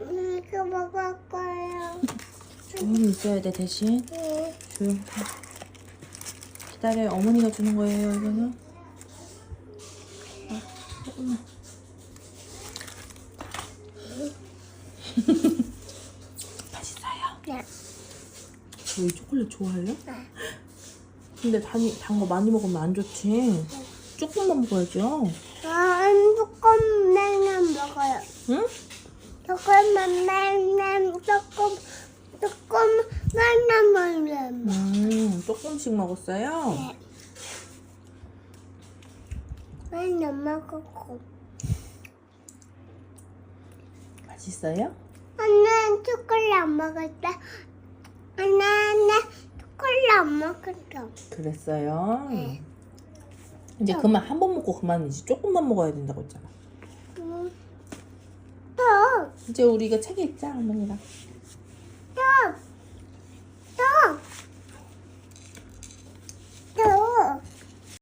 이거 먹을 거예요. 조용히 있어야 돼 대신 네. 조용. 기다려 어머니가 주는 거예요 이거는. 아, 조금만. 맛있어요. 네. 저희 초콜릿 좋아해요? 네. 근데 단 거 많이 먹으면 안 좋지. 조금만 먹어야죠. 아, 조금? 조금만 맨날 조금 조금 맨날 먹어요. 음, 조금씩 먹었어요. 네. 맨날 먹고. 맛있어요? 하나 초콜릿 안 먹었다. 하나 초콜릿 안 먹었다. 그랬어요. 네. 이제 그만 한 번 먹고 그만이지. 조금만 먹어야 된다고 했잖아. 음. 또 이제 우리 이거 책 읽자 어머니랑.